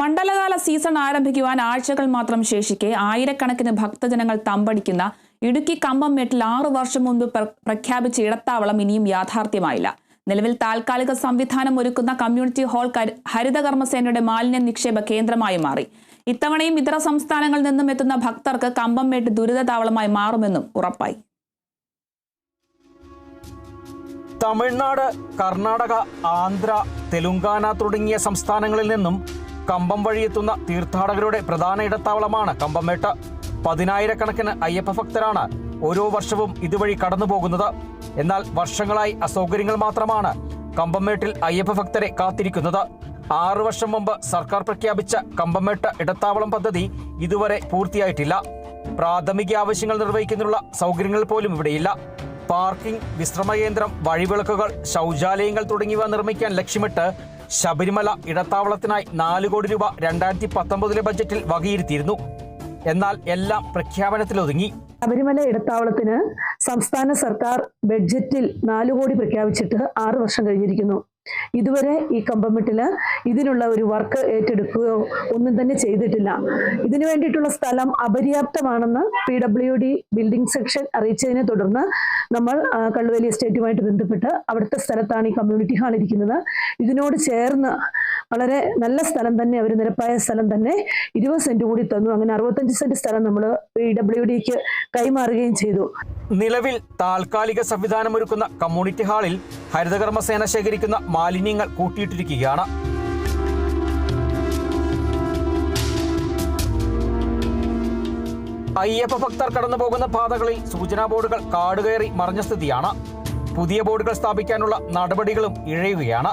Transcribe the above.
മണ്ഡലകാല season ആരംഭിക്കുവാൻ ആഴ്ചകൾ മാത്രം ശേഷിക്കെ ആയിരക്കണക്കിന് ഭക്തജനങ്ങൾ തമ്പടിക്കുന്ന ഇടുക്കി കമ്പംമേട്ടിൽ ആറു വർഷം മുൻപ് പ്രഖ്യാപിച്ച ഇടത്താവളം ഇനിയും യാഥാർത്ഥ്യമായില്ല. നിലവിൽ താൽക്കാലിക സംവിധാനം ഒരുക്കുന്ന കമ്മ്യൂണിറ്റി ഹാൾ ഹരിതകർമ്മസേനയുടെ മാലിന്യ നിക്ഷേപ കേന്ദ്രമായി മാറി. ഇത്തവണയും ഇതര സംസ്ഥാനങ്ങളിൽ നിന്നും എത്തുന്ന ഭക്തർക്ക് കമ്പംമേട്ട് ദുരിതതാവളമായി മാറുമെന്നും ഉറപ്പായി. തമിഴ്നാട് കർണാടക ആന്ധ്ര തെലുങ്കാന തുടങ്ങിയ സംസ്ഥാനങ്ങളിൽ നിന്നും കമ്പം വഴിയെത്തുന്ന തീർത്ഥാടകരുടെ പ്രധാന ഇടത്താവളമാണ് കമ്പംമേട്ട്. പതിനായിരക്കണക്കിന് അയ്യപ്പ ഭക്തരാണ് ഓരോ വർഷവും ഇതുവഴി കടന്നു പോകുന്നത്. എന്നാൽ വർഷങ്ങളായി അസൗകര്യങ്ങൾ മാത്രമാണ് കമ്പംമേട്ടിൽ അയ്യപ്പ ഭക്തരെ കാത്തിരിക്കുന്നത്. ആറു വർഷം മുമ്പ് സർക്കാർ പ്രഖ്യാപിച്ച കമ്പംമേട്ട് ഇടത്താവളം പദ്ധതി ഇതുവരെ പൂർത്തിയായിട്ടില്ല. പ്രാഥമിക ആവശ്യങ്ങൾ നിർവഹിക്കുന്നതിനുള്ള സൗകര്യങ്ങൾ പോലും ഇവിടെയില്ല. പാർക്കിംഗ് വിശ്രമകേന്ദ്രം വഴിവിളക്കുകൾ ശൗചാലയങ്ങൾ തുടങ്ങിയവ നിർമ്മിക്കാൻ ലക്ഷ്യമിട്ട് ശബരിമല ഇടത്താവളത്തിനായി നാല് കോടി രൂപ രണ്ടായിരത്തി പത്തൊമ്പതിലെ ബജറ്റിൽ വകയിരുത്തിയിരുന്നു. എന്നാൽ എല്ലാം പ്രഖ്യാപനത്തിലൊതുങ്ങി. ശബരിമല ഇടത്താവളത്തിന് സംസ്ഥാന സർക്കാർ ബഡ്ജറ്റിൽ നാല് കോടി പ്രഖ്യാപിച്ചിട്ട് ആറ് വർഷം കഴിഞ്ഞിരിക്കുന്നു. ഇതുവരെ ഈ കമ്പമെട്ടിൽ ഇതിനുള്ള ഒരു വർക്ക് ഏറ്റെടുക്കുകയോ ഒന്നും തന്നെ ചെയ്തിട്ടില്ല. ഇതിനു വേണ്ടിയിട്ടുള്ള സ്ഥലം അപര്യാപ്തമാണെന്ന് P W D building section അറിയിച്ചതിനെ തുടർന്ന് നമ്മൾ കള്ളുവേലി എസ്റ്റേറ്റുമായിട്ട് ബന്ധപ്പെട്ട് അവിടുത്തെ സ്ഥലത്താണ് ഈ കമ്മ്യൂണിറ്റി ഹാൾ ഇരിക്കുന്നത്. ഇതിനോട് ചേർന്ന് വളരെ നല്ല സ്ഥലം തന്നെ അവർ നിരപ്പായ സ്ഥലം തന്നെ ഇരുപത് സെന്റ് കൂടി തന്നു. അങ്ങനെ അറുപത്തഞ്ച് സെന്റ് സ്ഥലം നമ്മൾ പി ഡബ്ല്യു ഡിക്ക് കൈമാറുകയും ചെയ്തു. നിലവിൽ താൽക്കാലിക സംവിധാനം ഒരുക്കുന്ന കമ്മ്യൂണിറ്റി ഹാളിൽ ഹരിതകർമ്മസേന ശേഖരിക്കുന്ന മാലിന്യങ്ങൾ കൂട്ടിയിട്ടിരിക്കുകയാണ്. അയ്യപ്പ ഭക്തർ കടന്നു പോകുന്ന പാതകളിൽ സൂചനാ ബോർഡുകൾ കാടുകയറി മറഞ്ഞ സ്ഥിതിയാണ്. പുതിയ ബോർഡുകൾ സ്ഥാപിക്കാനുള്ള നടപടികളും ഇഴയുകയാണ്.